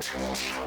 ちょっと待って。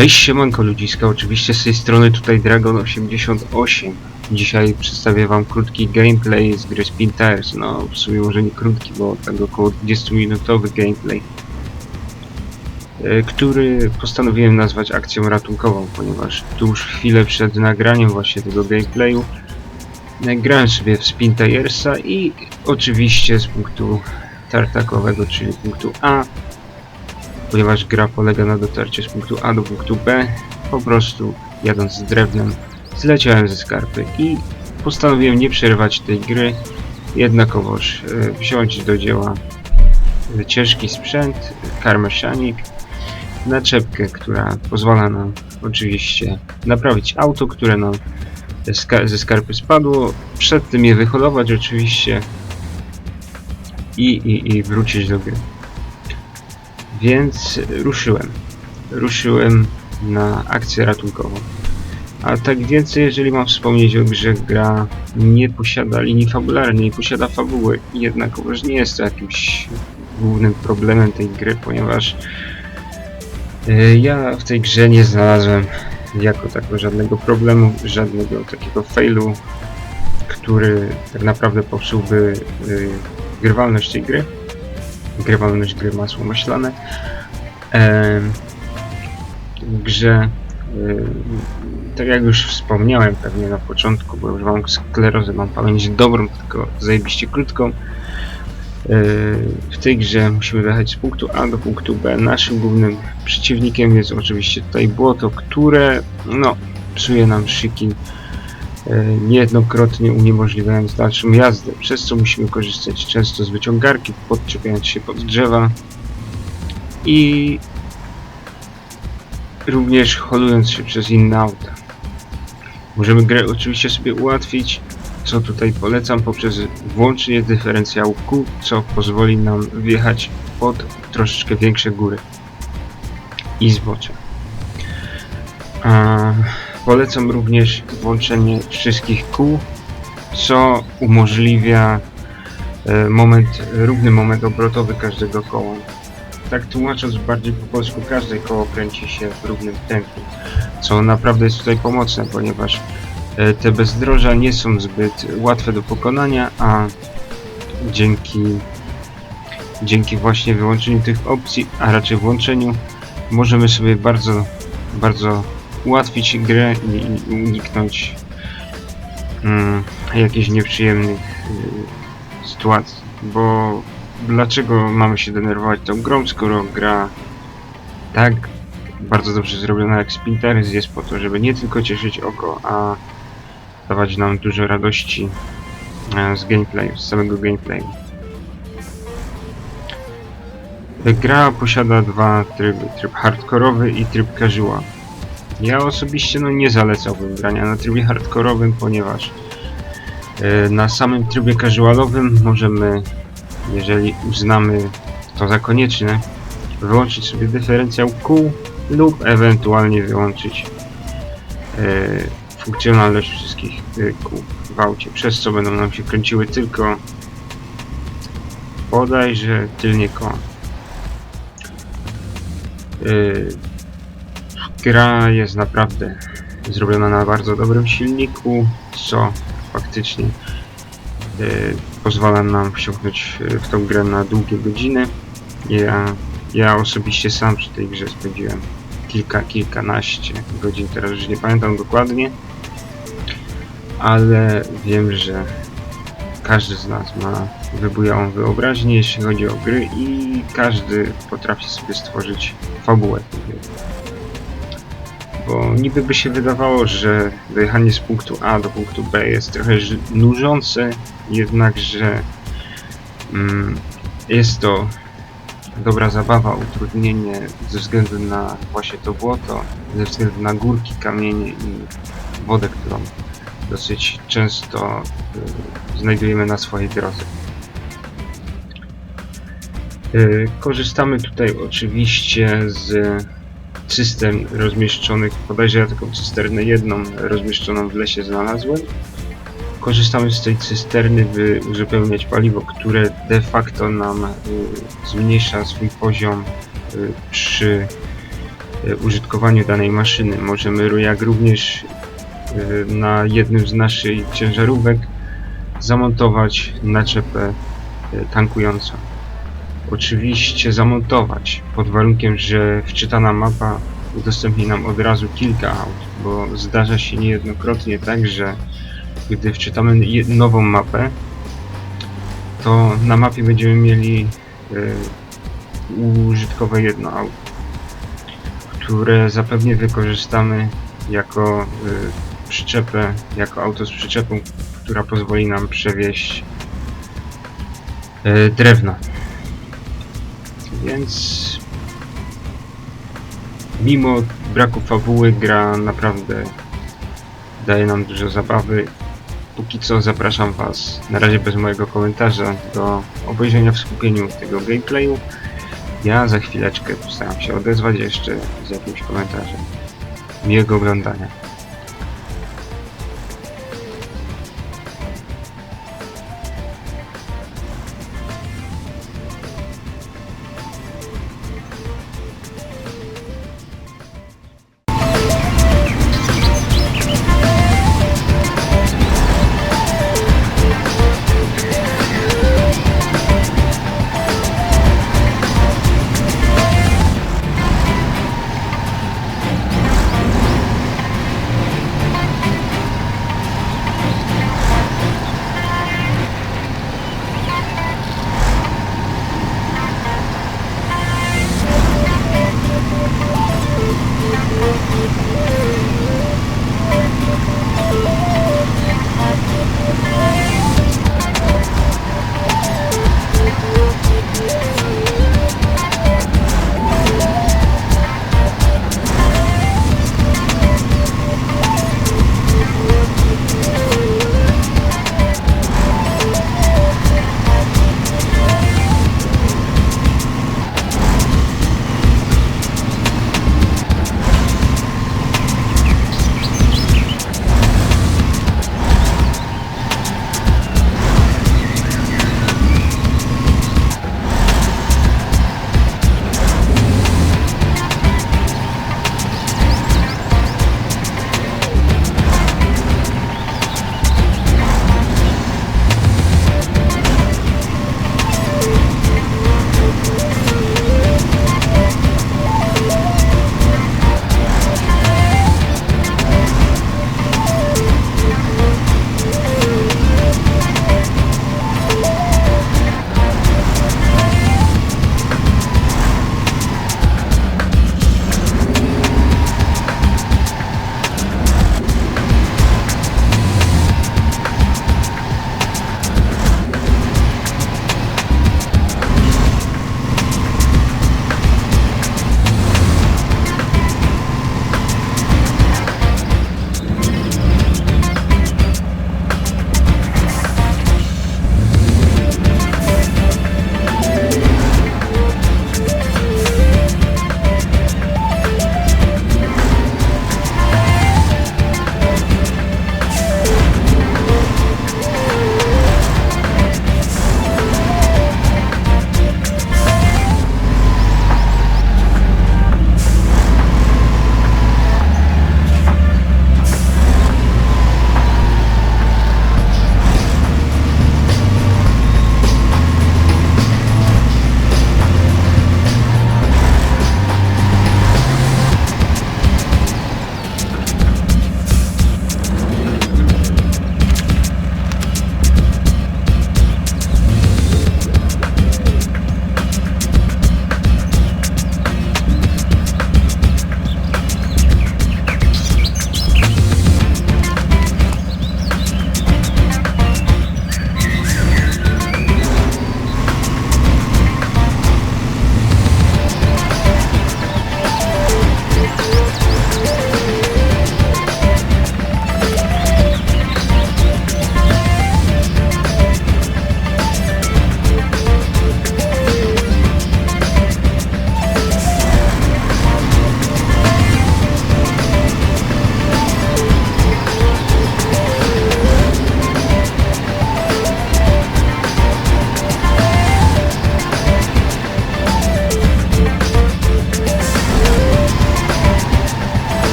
Cześć, siemanko ludziska, oczywiście z tej strony tutaj Dragon88. Dzisiaj przedstawię wam krótki gameplay z gry Spin Tires. No, w sumie może nie krótki, bo tak około 20-minutowy gameplay. e, Który postanowiłem nazwać akcją ratunkową, ponieważ tuż chwilę przed nagraniem właśnie tego gameplayu e, grałem sobie w Spin Tiresa i oczywiście z punktu tartakowego, czyli punktu A ponieważ gra polega na dotarciu z punktu A do punktu B, po prostu jadąc z drewnem, zleciałem ze skarpy i postanowiłem nie przerywać tej gry, jednakowoż e, wziąć do dzieła e, ciężki sprzęt, car mechanic, naczepkę, która pozwala nam oczywiście naprawić auto, które nam ze skarpy spadło, przed tym je wyholować oczywiście i, i, i wrócić do gry. Więc ruszyłem. Ruszyłem na akcję ratunkową. A tak więcej, jeżeli mam wspomnieć o grze, gra nie posiada linii fabularnej, nie posiada fabuły. Jednakowoż nie jest to jakimś głównym problemem tej gry, ponieważ y, ja w tej grze nie znalazłem jako tako żadnego problemu, żadnego takiego failu, który tak naprawdę popsułby y, grywalność tej gry grywalność gry masło maślane. Em, W grze, y, tak jak już wspomniałem pewnie na początku, bo już mam sklerozę, mam pamięć dobrą, tylko zajebiście krótką. Y, W tej grze musimy dojechać z punktu A do punktu B. Naszym głównym przeciwnikiem jest oczywiście tutaj błoto, które no, psuje nam szyki e, niejednokrotnie uniemożliwiając dalszą jazdę, przez co musimy korzystać często z wyciągarki, podczepiając się pod drzewa i również holując się przez inne auta. Możemy grę oczywiście sobie ułatwić, co tutaj polecam, poprzez włączenie dyferencjału Q, co pozwoli nam wjechać pod troszeczkę większe góry i zbocze. Polecam również włączenie wszystkich kół, co umożliwia e, moment, równy moment obrotowy każdego koła. Tak tłumacząc bardziej po polsku, każde koło kręci się w równym tempie, co naprawdę jest tutaj pomocne, ponieważ e, te bezdroża nie są zbyt łatwe do pokonania, a dzięki, dzięki właśnie wyłączeniu tych opcji, a raczej włączeniu, możemy sobie bardzo, bardzo ułatwić grę i, uniknąć mm, jakichś nieprzyjemnych y, sytuacji. Bo dlaczego mamy się denerwować tą grą, skoro gra tak bardzo dobrze zrobiona jak Splinteris jest po to, żeby nie tylko cieszyć oko, a dawać nam dużo radości e, z gameplayu, z samego gameplayu. Gra posiada dwa tryby, tryb hardkorowy i tryb casual. Ja osobiście no nie zalecałbym grania na trybie hardkorowym, ponieważ e, na samym trybie casualowym możemy, jeżeli uznamy to za konieczne, wyłączyć sobie dyferencjał kół lub ewentualnie wyłączyć e, funkcjonalność wszystkich e, kół w aucie, przez co będą nam się kręciły tylko bodajże tylnie koła. E, Gra jest naprawdę zrobiona na bardzo dobrym silniku, co faktycznie e, pozwala nam wsiąknąć e, w tą grę na długie godziny. Ja, ja osobiście sam przy tej grze spędziłem kilka, kilkanaście godzin, teraz już nie pamiętam dokładnie. ale wiem, że każdy z nas ma wybujałą wyobraźnię, jeśli chodzi o gry i każdy potrafi sobie stworzyć fabułę tej gry. Bo niby by się wydawało, że dojechanie z punktu A do punktu B jest trochę nużące, jednakże mm, jest to dobra zabawa, utrudnienie ze względu na właśnie to błoto, ze względu na górki, kamienie i wodę, którą dosyć często y, znajdujemy na swojej drodze. Y, Korzystamy tutaj oczywiście z cystern rozmieszczonych, bodajże ja taką cysternę jedną rozmieszczoną w lesie znalazłem. Korzystamy z tej cysterny, by uzupełniać paliwo, które de facto nam y, zmniejsza swój poziom y, przy y, użytkowaniu danej maszyny. Możemy jak również na jednym z naszych ciężarówek zamontować naczepę tankującą. Oczywiście zamontować pod warunkiem, że wczytana mapa udostępni nam od razu kilka aut, bo zdarza się niejednokrotnie tak, że gdy wczytamy nową mapę, to na mapie będziemy mieli y, użytkowe jedno auto, które zapewne wykorzystamy jako y, przyczepę, jako auto z przyczepą, która pozwoli nam przewieźć y, drewno. Więc mimo braku fabuły gra naprawdę daje nam dużo zabawy. Póki co zapraszam Was, na razie bez mojego komentarza, do obejrzenia w skupieniu tego gameplayu. Ja za chwileczkę postaram się odezwać jeszcze z jakimś komentarzem. Miłego oglądania.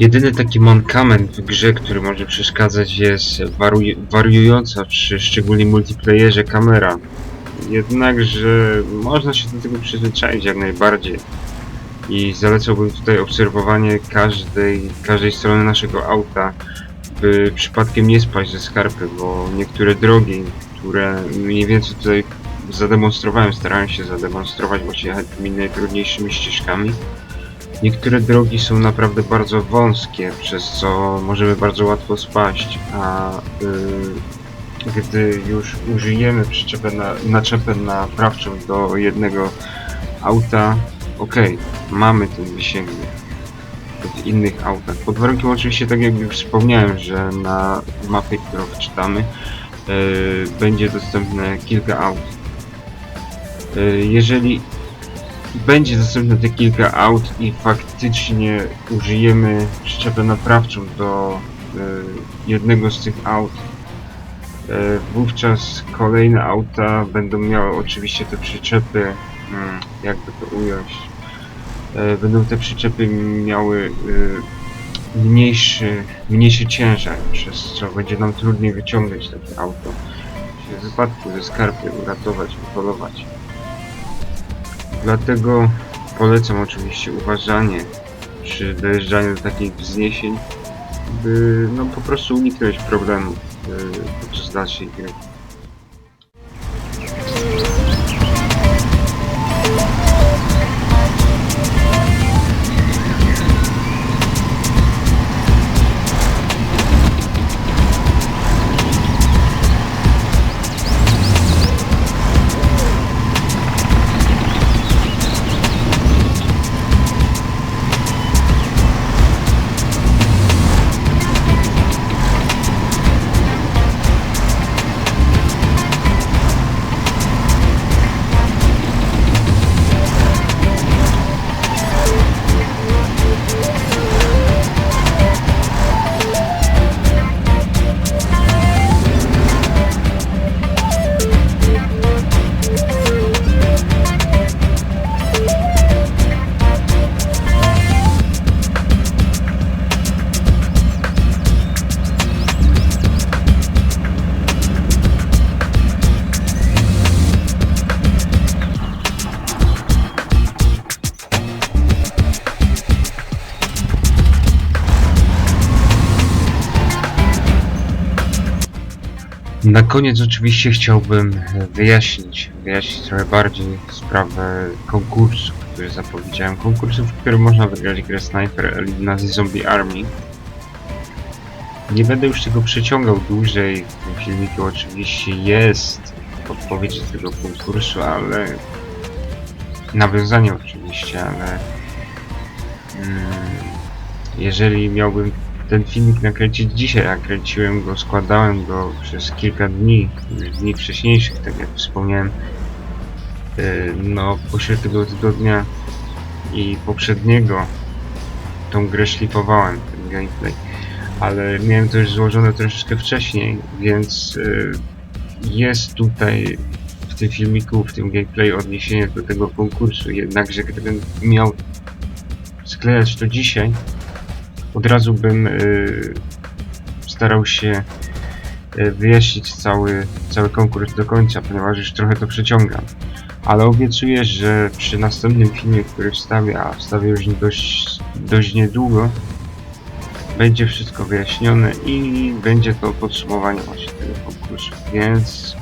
Jedyny taki mankament w grze, który może przeszkadzać jest wariu wariująca przy szczególnie multiplayerze kamera. Jednakże można się do tego przyzwyczaić jak najbardziej. I zalecałbym tutaj obserwowanie każdej, każdej strony naszego auta, by przypadkiem nie spaść ze skarpy, bo niektóre drogi, które mniej więcej tutaj zademonstrowałem, starałem się zademonstrować właśnie jechać tymi najtrudniejszymi ścieżkami. Niektóre drogi są naprawdę bardzo wąskie, przez co możemy bardzo łatwo spaść, a y, gdy już użyjemy przyczepę na, naczepę naprawczą do jednego auta, okej, mamy ten wysięgnik w innych autach. Pod warunkiem oczywiście, tak jak już wspomniałem, że na mapie, którą wczytamy, y, będzie dostępne kilka aut. Y, jeżeli będzie dostępne te kilka aut i faktycznie użyjemy przyczepę naprawczą do y, jednego z tych aut, y, wówczas kolejne auta będą miały oczywiście te przyczepy, mm, jakby to ująć, y, będą te przyczepy miały y, mniejszy, mniejszy ciężar, przez co będzie nam trudniej wyciągnąć takie auto. W wypadku ze skarpy uratować, wypolować. Dlatego polecam oczywiście uważanie przy dojeżdżaniu do takich wzniesień, by no po prostu uniknąć problemów y, podczas dalszej gry. Na koniec oczywiście chciałbym wyjaśnić, wyjaśnić trochę bardziej sprawę konkursu, który zapowiedziałem. Konkursu, w którym można wygrać grę Sniper Elite Zombie Army. Nie będę już tego przeciągał dłużej, w tym filmiku oczywiście jest odpowiedź do tego konkursu, ale nawiązanie oczywiście, ale mm, jeżeli miałbym ten filmik nakręcić dzisiaj, a kręciłem go, składałem go przez kilka dni, dni wcześniejszych, tak jak wspomniałem, yy, no pośród tego tygodnia. I poprzedniego tą grę szlifowałem, ten gameplay, ale miałem to już złożone troszeczkę wcześniej, więc yy, jest tutaj w tym filmiku, w tym gameplay odniesienie do tego konkursu, jednakże gdybym miał sklejać to dzisiaj, od razu bym y, starał się y, wyjaśnić cały, cały konkurs do końca, ponieważ już trochę to przeciągam. Ale obiecuję, że przy następnym filmie, który wstawię, a wstawię już dość, dość niedługo, będzie wszystko wyjaśnione i będzie to podsumowanie właśnie tego konkursu. Więc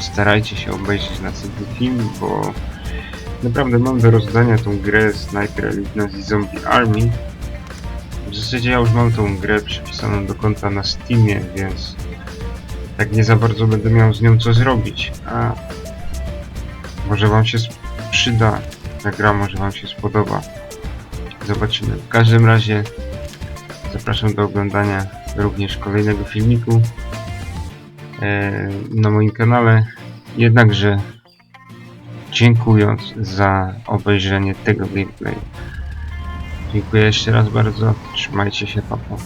starajcie się obejrzeć następny film, bo Naprawdę mam do rozdania tą grę Sniper Elite na The Zombie Army. W zasadzie ja już mam tą grę przypisaną do konta na Steamie, więc tak nie za bardzo będę miał z nią co zrobić, a może wam się przyda ta gra, może wam się spodoba. Zobaczymy. W każdym razie zapraszam do oglądania również kolejnego filmiku e, na moim kanale. Jednakże dziękując za obejrzenie tego gameplayu. Dziękuję jeszcze raz bardzo. Trzymajcie się, papa.